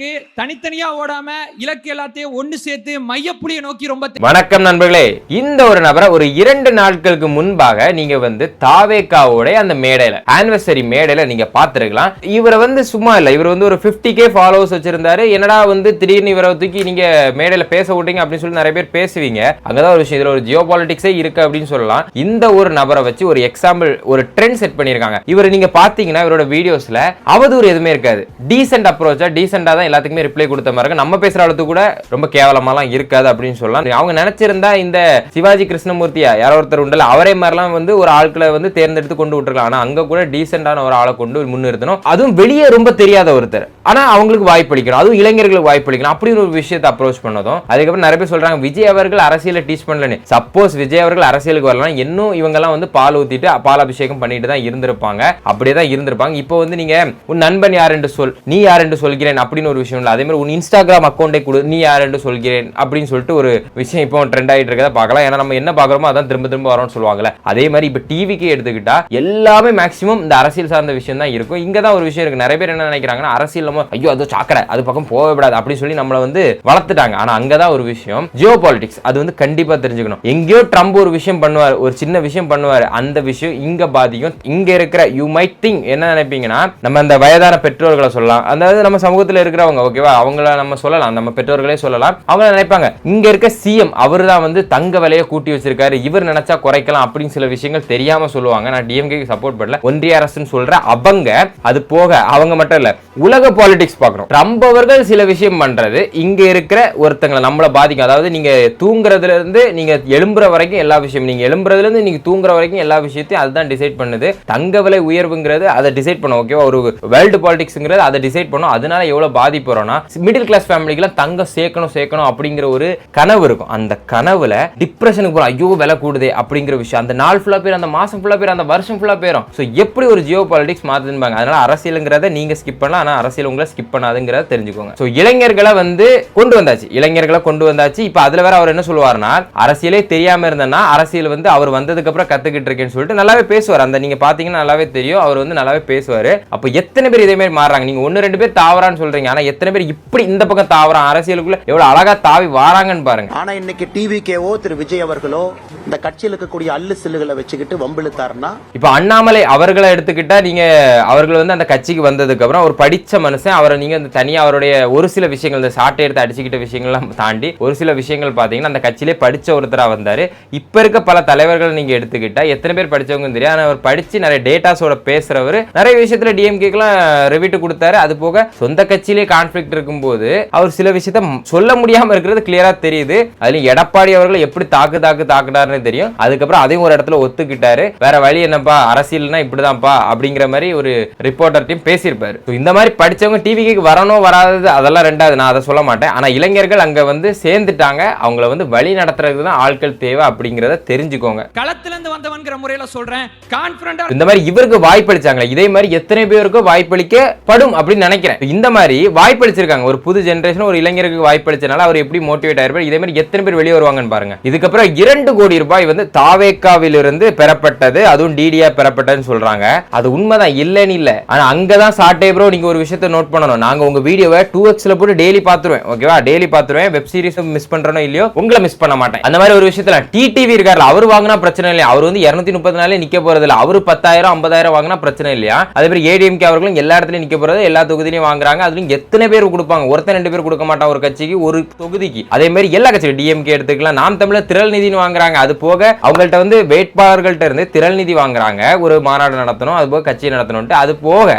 தனித்தனியா ஓடாம இலக்கு எல்லாத்தையும் ஒன்னு சேர்த்து மையப்புள்ளியை நோக்கி ரொம்ப வணக்கம் நண்பர்களே. இந்த ஒரு நபரை ஒரு இரண்டு நாட்களுக்கு முன்பாக நீங்க வந்து தாவேக்காவோட அந்த மேடையில ஆனிவர்சரி மேடையில நீங்க பார்த்திருக்கலாம். இவரை வந்து சும்மா இல்ல. இவர் வந்து ஒரு 50k கே ஃபாலோவர்ஸ் வச்சிருந்தாரு. என்னடா வந்து திடீர்னு இவரை தூக்கி நீங்க மேடையில பேச விட்டீங்க அப்படின்னு சொல்லி நிறைய பேர் பேசுவீங்க. அங்கதான் ஒரு விஷயம். இதுல ஒரு ஜியோ பாலிடிக்ஸே இருக்கு அப்படின்னு சொல்லலாம். இந்த ஒரு நபரை வச்சு ஒரு எக்ஸாம்பிள் ஒரு ட்ரெண்ட் செட் பண்ணியிருக்காங்க. இவர் நீங்க பாத்தீங்கன்னா இவரோட வீடியோஸ்ல அவதூறு எதுவுமே இருக்காது. டீசென்ட் அப்ரோச்சா டீசென்டா தான் எல்லாத்துக்குமே ரிப்ளை கொடுத்த மாதிரி இருக்கு. நம்ம பேசுற அளவுக்கு கூட ரொம்ப கேவலமாலாம் இருக்காது அப்படின்னு சொல்லலாம். அவங்க நினைச்சிருந்தா இந்த சிவாஜி கிருஷ்ணமூர்த்தியா யாரோ ஒருத்தர் உண்டல அவரே மாதிரிலாம் வந்து ஒரு ஆட்களை வந்து தேர்ந்தெடுத்து கொண்டு விட்டுருக்கலாம். ஆனா அங்க கூட டீசென்டான ஒரு ஆளை கொண்டு முன்னிறுத்தணும். அதுவும் வெளியே ரொம்ப தெரியாத ஒருத்தர். ஆனா அவங்களுக்கு வாய்ப்பளிக்கணும் அதுவும் இளைஞர்களுக்கு வாய்ப்பளிக்கணும் அப்படி ஒரு விஷயத்தை அப்ரோச் பண்ணதும். அதுக்கப்புறம் நிறைய பேர் சொல்றாங்க விஜய் அவர்கள் அரசியலை டீச் பண்ணலன்னு. சப்போஸ் விஜய் அவர்கள் அரசியலுக்கு வரலாம் இன்னும் இவங்கெல்லாம் வந்து பால் ஊத்திட்டு பால் அபிஷேகம் பண்ணிட்டு தான் இருந்திருப்பாங்க. அப்படியே தான் இருந்திருப்பாங்க. இப்போ வந்து நீங்க உன் நண்பன் யார் என்று சொல் நீ யார் என்று சொல்கிறேன் அப்படின்னு ஒரு ஒரு விஷயம் இல்லை அதே மாதிரி உன் இன்ஸ்டாகிராம் அக்கௌண்டை கொடு நீ யார் என்று சொல்கிறேன் அப்படின்னு சொல்லிட்டு ஒரு விஷயம் இப்போ ட்ரெண்ட் ஆகிட்டு இருக்கதை பார்க்கலாம். ஏன்னா நம்ம என்ன பார்க்குறோமோ அதான் திரும்ப திரும்ப வரோம்னு சொல்லுவாங்கல்ல. அதே மாதிரி இப்போ டிவிக்கு எடுத்துக்கிட்டா எல்லாமே மேக்ஸிமம் இந்த அரசியல் சார்ந்த விஷயம் தான் இருக்கும். இங்கே தான் ஒரு விஷயம் இருக்கு. நிறைய பேர் என்ன நினைக்கிறாங்கன்னா அரசியல் நம்ம ஐயோ அது சாக்கடை. அது பக்கம் போகவே விடாது. அப்படின்னு சொல்லி நம்மளை வந்து வளர்த்துட்டாங்க. ஆனால் அங்கே தான் ஒரு விஷயம் ஜியோ பாலிடிக்ஸ் அது வந்து கண்டிப்பாக தெரிஞ்சுக்கணும். எங்கேயோ ட்ரம்ப் ஒரு விஷயம் பண்ணுவார். ஒரு சின்ன விஷயம் பண்ணுவார். அந்த விஷயம் இங்கே பாதிக்கும். இங்கே இருக்கிற யூ மைட் திங் என்ன நினைப்பீங்கன்னா நம்ம அந்த வயதான பெற்றோர்களை சொல்லலாம். அதாவது நம்ம சமூகத்தில் இருக்கிற இருக்கிறவங்க ஓகேவா அவங்கள நம்ம சொல்லலாம் நம்ம பெற்றோர்களே சொல்லலாம். அவங்க நினைப்பாங்க. இங்க இருக்க சிஎம் அவர் தான் வந்து தங்க விலையை கூட்டி வச்சிருக்காரு. இவர் நினைச்சா குறைக்கலாம் அப்படின்னு சில விஷயங்கள் தெரியாம சொல்லுவாங்க. நான் டிஎம்கே சப்போர்ட் பண்ணல. ஒன்றிய அரசுன்னு சொல்ற அவங்க அது போக அவங்க மட்டும் இல்ல உலக பாலிடிக்ஸ் பார்க்கணும். ட்ரம்ப் அவர்கள் சில விஷயம் பண்றது. இங்க இருக்கிற ஒருத்தங்களை நம்மள பாதிக்கும். அதாவது நீங்க தூங்குறதுல இருந்து நீங்க எழும்புற வரைக்கும் எல்லா விஷயம் நீங்க எழும்புறதுல இருந்து நீங்க தூங்குற வரைக்கும் எல்லா விஷயத்தையும் அதுதான் டிசைட் பண்ணுது. தங்க விலை உயர்வுங்கிறது அதை டிசைட் பண்ணும் ஓகேவா ஒரு வேர்ல்டு பாலிடிக்ஸ்ங்கிறது அதை டிசைட் பண்ணும். அதனால எவ்வளவு பாதி வரும்னா மிடில் கிளாஸ் ஃபேமிலிக்கெல்லாம் தங்கம் சேர்க்கணும் சேர்க்கணும் அப்படிங்கிற ஒரு கனவு இருக்கும். அந்த கனவுல டிப்ரெஷனுக்கு போறோம் ஐயோ விலை கூடுதே அப்படிங்கிற விஷயம். அந்த நாள் ஃபுல்லா பேர் அந்த மாசம் ஃபுல்லா பேர் அந்த வருஷம் ஃபுல்லா பேரும் ஸோ எப்படி ஒரு ஜியோ பாலிடிக்ஸ் மாற்றுதுன்பாங்க அதனால அரசியலுங்கிறத நீங்க ஸ்கிப் பண்ணலாம். ஆனால் அரசியல் உங்களை ஸ்கிப் பண்ணாதுங்கிறத தெரிஞ்சுக்கோங்க. ஸோ இளைஞர்களை வந்து கொண்டு வந்தாச்சு. இளைஞர்களை கொண்டு வந்தாச்சு. இப்போ அதுல வேற அவர் என்ன சொல்லுவார்னா அரசியலே தெரியாம இருந்தேன்னா அரசியல் வந்து அவர் வந்ததுக்கு அப்புறம் கத்துக்கிட்டு இருக்கேன்னு சொல்லிட்டு நல்லாவே பேசுவார். அந்த நீங்க பார்த்தீங்கன்னா நல்லாவே தெரியும். அவர் வந்து நல்லாவே பேசுவார். அப்போ எத்தனை பேர் இதே மாதிரி மாறுறாங்க? நீங்கள் ஒன்னு ரெண்டு பேர் தாவறான்னு சொல்றீங்க. ஆனா எத்தனை பேர் இப்படி இந்த பக்கம் தாவறான்? அரசியலுக்குள்ள எவ்வளவு அழகா தாவி வாராங்கன்னு பாருங்க. ஆனா இன்னைக்கு டிவிகேவோ திரு விஜய் அவர்களோ இந்த கட்சியில் இருக்கக்கூடிய அல்லு சில்லுகளை வச்சுக்கிட்டு வம்பிழுத்தாருன்னா? இப்போ அண்ணாமலை அவர்களை எடுத்துக்கிட்டா நீங்க அவர்கள் வந்து அந்த கட்சிக்கு வந்ததுக்கு அப்புறம் ஒரு படிச்ச மனுஷன் அவரை நீங்க இந்த தனியா அவருடைய ஒரு சில விஷயங்கள் இந்த சாட்டை எடுத்து அடிச்சுக்கிட்ட விஷயங்கள்லாம் தாண்டி ஒரு சில விஷயங்கள் பாத்தீங்கன்னா அந்த கட்சியிலே படிச்ச ஒருத்தரா வந்தாரு. இப்ப இருக்க பல தலைவர்கள் நீங்க எடுத்துக்கிட்டா எத்தனை பேர் படிச்சவங்க தெரியும் ஆனா அவர் படிச்சு நிறைய டேட்டாஸோட பேசுறவர் நிறைய விஷயத்துல டிஎம்கேக்கெல்லாம் ரிவிட்டு கொடுத்தாரு. அது போக சொந்த கட்சியிலே கான்ஃபிளிக்ட் இருக்கும்போது அவர் சில விஷயத்த சொல்ல முடியாம இருக்கிறது கிளியரா தெரியுது. அதுல எடப்பாடி அவர்கள் எப்படி தாக்கு தாக்கு தாக்குனாருன்னு தெரியும். அதுக்கப்புறம் அதையும் ஒரு இடத்துல ஒத்துக்கிட்டாரு. வேற வழி என்னப்பா? அரசியல்னா இப்படிதான்ப்பா அப்படிங்கிற மாதிரி ஒரு ரிப்போர்ட்டர்ட்டையும் பேசியிருப்பாரு. இந்த மாதிரி படிச்சவங்க டிவிக்கு வரணும் வராதது அதெல்லாம் ரெண்டாவது. நான் அதை சொல்ல மாட்டேன். ஆனா இளைஞர்கள் அங்க வந்து சேர்ந்துட்டாங்க. அவங்கள வந்து வழி நடத்துறதுக்கு தான் ஆட்கள் தேவை அப்படிங்கிறத தெரிஞ்சுக்கோங்க. களத்துல இருந்து வந்தவன்கிற முறையில சொல்றேன். கான்பிடண்டா இந்த மாதிரி இவருக்கு வாய்ப்பளிச்சாங்களே இதே மாதிரி எத்தனை பேருக்கு வாய்ப்பளிக்கப்படும் அப்படின்னு நினைக்கிறேன். இந்த மாதிரி வாய்ப்பளிச்சிருக்காங்க. ஒரு புது ஜென்ரேஷன் ஒரு இளைஞருக்கு வாய்ப்பளிச்சனால அவர் எப்படி மோட்டிவேட் ஆயிருப்பார்? இதே மாதிரி எத்தனை பேர் வெளியே வருவாங்கன்னு பாருங்க. இதுக்கப்புறம் இரண்டு கோடி ரூபாய் வந்து தாவேக்காவிலிருந்து பெறப்பட்டது. அதுவும் டிடியா பெறப்பட்டதுன்னு சொல்றாங்க. அது உண்மைதான். இல்லைன்னு இல்லை. ஆனா அங்கதான் சாட்டே ப்ரோ நீங்க ஒரு விஷயத்த நோட் பண்ணணும். நாங்க உங்க வீடியோவை டூ எக்ஸ்ல போட்டு டெய்லி பாத்துருவேன் ஓகேவா டெய்லி பாத்துருவேன் வெப் சீரிஸ் மிஸ் பண்றனோ இல்லையோ உங்களை மிஸ் பண்ண மாட்டேன். அந்த மாதிரி ஒரு விஷயத்துல டிடிவி இருக்காருல அவர் வாங்கினா பிரச்சனை இல்லையா? அவர் வந்து இருநூத்தி முப்பத்தி நாலே நிக்க போறது இல்ல அவர் பத்தாயிரம் ஐம்பதாயிரம் வாங்கினா பிரச்சனை இல்லையா? அதே மாதிரி ஏடிஎம்கே அவர்களும் எல்லா இடத்துலயும் நிக்க போறது எல்லா தொகுதியிலையும் வாங்குறாங்க. அதுலயும் எத்தனை பேர் கொடுப்பாங்க? ஒருத்தன் ரெண்டு பேர் கொடுக்க மாட்டான் ஒரு கட்சிக்கு ஒரு தொகுதிக்கு. அதே மாதிரி எல்லா கட்சியும் டிஎம்கே எடுத்துக்கலாம். நாம் தமிழர் திரள் நிதினு வாங்குறாங்க. அது போக அவங்கள்ட்ட வந்து வேட்பாளர்கள்ட்ட இருந்து திரள் நிதி வாங்குறாங்க. ஒரு மாநாடு நடத்தணும் அது போக கட்சி நடத்தணும்ட்டு அது போக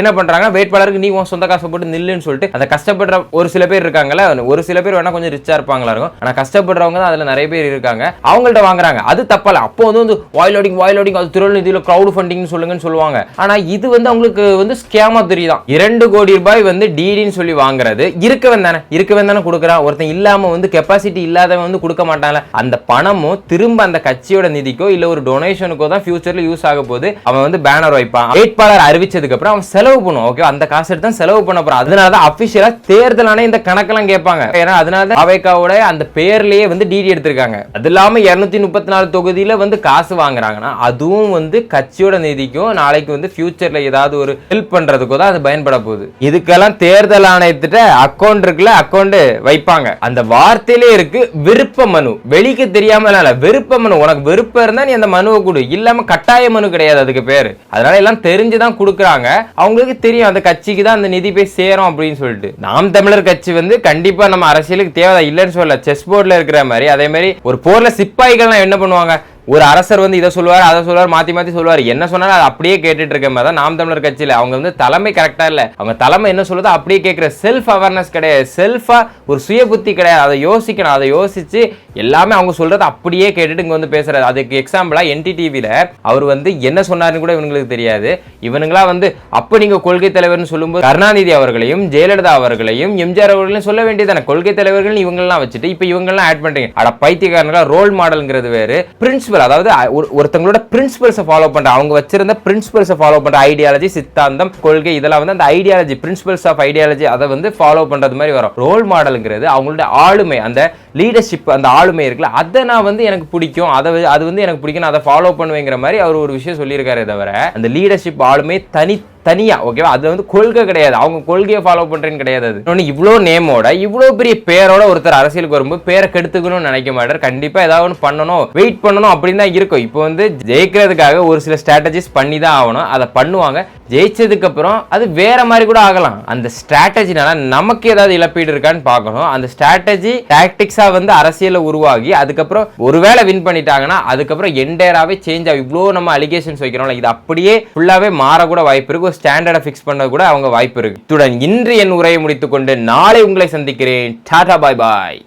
என்ன பண்றாங்க வேட்பாளருக்கு நீ உன் சொந்த காசு போட்டு நில்லுன்னு சொல்லிட்டு அதை கஷ்டப்படுற ஒரு சில பேர் இருக்காங்கல்ல ஒரு சில பேர் வேணா கொஞ்சம் ரிச்சா இருப்பாங்களா இருக்கும். ஆனா கஷ்டப்படுறவங்க தான் அதுல நிறைய பேர் இருக்காங்க. அவங்கள்ட்ட வாங்குறாங்க. அது தப்பல அப்போ வந்து வந்து வாய் லோடிங் வாய் லோடிங் அது திரள் நிதியில கிரௌட் ஃபண்டிங் சொல்லுங்கன்னு சொல்லுவாங்க. ஆனா இது வந்து அவங்களுக்கு வந்து ஸ்கேமா தெரியுதான். இரண்டு கோடி ரூபாய் வந்து டி டிடின்னு சொல்லி வாங்குறது இருக்கவன் தானே. இருக்கவன் தானே கொடுக்குறான் ஒருத்தன் இல்லாம வந்து கெப்பாசிட்டி இல்லாதவன் வந்து கொடுக்க மாட்டான்ல. அந்த பணமும் திரும்ப அந்த கட்சியோட நிதிக்கோ இல்ல ஒரு டொனேஷனுக்கோ தான் ஃபியூச்சர்ல யூஸ் ஆக போது அவன் வந்து பேனர் வைப்பான். வேட்பாளர் அறிவிச்சதுக்கு அப்புறம் அவன் செலவு பண்ணுவான். ஓகே அந்த காசு எடுத்து தான் செலவு பண்ண போறான். அதனால தான் அபிஷியலா தேர்தல் ஆணையம் இந்த கணக்கெல்லாம் கேட்பாங்க. ஏன்னா அதனால தான் அவைக்காவோட அந்த பேர்லயே வந்து டிடி எடுத்திருக்காங்க. அது இல்லாம இருநூத்தி முப்பத்தி நாலு தொகுதியில வந்து காசு வாங்குறாங்கன்னா அதுவும் வந்து கட்சியோட நிதிக்கும் நாளைக்கு வந்து ஃபியூச்சர்ல ஏதாவது ஒரு ஹெல்ப் பண்றதுக்கோ தான் அது பயன்பட போகுது. இதுக்கெல்லாம் தேர் தேர்தல் ஆணையத்திட்ட அக்கௌண்ட் இருக்குல்ல அக்கௌண்ட் வைப்பாங்க. அந்த வார்த்தையிலே இருக்கு விருப்ப மனு. வெளிக்கு தெரியாம விருப்ப மனு. உனக்கு விருப்பம் இருந்தா நீ அந்த மனுவை கொடு. இல்லாம கட்டாய மனு கிடையாது அதுக்கு பேரு. அதனால எல்லாம் தெரிஞ்சுதான் கொடுக்குறாங்க. அவங்களுக்கு தெரியும் அந்த கட்சிக்கு தான் அந்த நிதி போய் சேரும் அப்படின்னு சொல்லிட்டு. நாம் தமிழர் கட்சி வந்து கண்டிப்பா நம்ம அரசியலுக்கு தேவை இல்லைன்னு சொல்ல செஸ் போர்ட்ல இருக்கிற மாதிரி அதே மாதிரி ஒரு போர்ல சிப்பாய்கள்லாம் என்ன பண்ணுவாங்க? ஒரு அரசர் வந்து இதை சொல்லுவார் அதை சொல்லுவார் மாத்தி மாத்தி சொல்லுவார். என்ன சொன்னாலும் அதை அப்படியே கேட்டுட்டு இருக்க மாதிரி தான் நாம் தமிழர் கட்சியில. அவங்க வந்து தலைமை கரெக்டா இல்ல. அவங்க தலைமை என்ன சொல்லுதோ அப்படியே கேட்குற செல்ஃப் அவேர்னஸ் கிடையாது. செல்ஃபா ஒரு சுய புத்தி கிடையாது. அதை யோசிக்கணும். அதை யோசிச்சு எல்லாமே அவங்க சொல்றது அப்படியே கேட்டுட்டு இங்க வந்து பேசுறாரு. அதுக்கு எக்ஸாம்பிளா என்டிடிவில அவர் வந்து என்ன சொன்னாருன்னு கூட இவங்களுக்கு தெரியாது. இவனுங்களா வந்து அப்ப நீங்க கொள்கை தலைவர்னு சொல்லும்போது கருணாநிதி அவர்களையும் ஜெயலலிதா அவர்களையும் எம்ஜிஆர் அவர்களையும் சொல்ல வேண்டியதான கொள்கை தலைவர்கள் இவங்கெல்லாம் வச்சுட்டு இப்ப இவங்கெல்லாம் ஆட் பண்றீங்க. அட பைத்தியக்காரங்களா ரோல் மாடல்ங்கிறது வேறு. பிரின்சிபல் அதாவது ஒரு- ஒருத்தங்களோட பிரின்சிபல்ஸை ஃபாலோ பண்ற அவங்க வச்சிருந்த பிரின்சிபல்ஸை ஃபாலோ பண்ற ஐடியாலஜி சித்தாந்தம் கொள்கை இதெல்லாம் வந்து அந்த ஐடியாலஜி பிரின்சிபல்ஸ் ஆஃப் ஐடியாலஜி அதை வந்து ஃபாலோ பண்றது மாதிரி வரும். ரோல் மாடலுங்கிறது அவங்களோட ஆளுமை அந்த லீடர்ஷிப் அந்த ஆளுமை இருக்குல்ல அதை நான் வந்து எனக்கு பிடிக்கும். அதை அது வந்து எனக்கு பிடிக்கும் நான் அதை ஃபாலோ பண்ணுவேங்கிற மாதிரி அவர் ஒரு விஷயம் சொல்லியிருக்காரு தவிர அந்த லீடர்ஷிப் ஆளுமை தனி தனியாக ஓகேவா அது வந்து கொள்கை கிடையாது. அவங்க கொள்கையை ஃபாலோ பண்ணுறேன்னு கிடையாது அது. இன்னொன்னு இவ்வளோ நேமோட இவ்வளோ பெரிய பேரோட ஒருத்தர் அரசியலுக்கு வரும்போது பேரை கெடுத்துக்கணும்னு நினைக்க மாட்டார். கண்டிப்பாக ஏதாவது ஒன்று பண்ணணும் வெயிட் பண்ணணும் அப்படின்னு தான் இருக்கும். இப்போ வந்து ஜெயிக்கிறதுக்காக ஒரு சில ஸ்ட்ராட்டஜிஸ் பண்ணி தான் ஆகணும். அதை பண்ணுவாங்க. ஜெயிச்சதுக்கு அப்புறம் அது வேற மாதிரி கூட ஆகலாம். அந்த ஸ்ட்ராட்டஜினால நமக்கு ஏதாவது இழப்பீடு இருக்கான்னு பார்க்கணும். அந்த ஸ்ட்ராட்டஜி டாக்டிக்ஸா வந்து அரசியல உருவாகி அதுக்கப்புறம் ஒருவேளை வின் பண்ணிட்டாங்கன்னா அதுக்கப்புறம் என்டையராகவே சேஞ்ச் ஆகும் இவ்வளோ நம்ம அலிகேஷன்ஸ் வைக்கிறோம்ல இது அப்படியே ஃபுல்லாகவே மாறக்கூட வாய்ப்பு இருக்கு. ஒரு ஸ்டாண்டர்டை ஃபிக்ஸ் பண்ண கூட அவங்க வாய்ப்பு இருக்கு. இத்துடன் இன்று என் உரையை முடித்துக்கொண்டு நாளை உங்களை சந்திக்கிறேன். டாடா பாய் பாய்.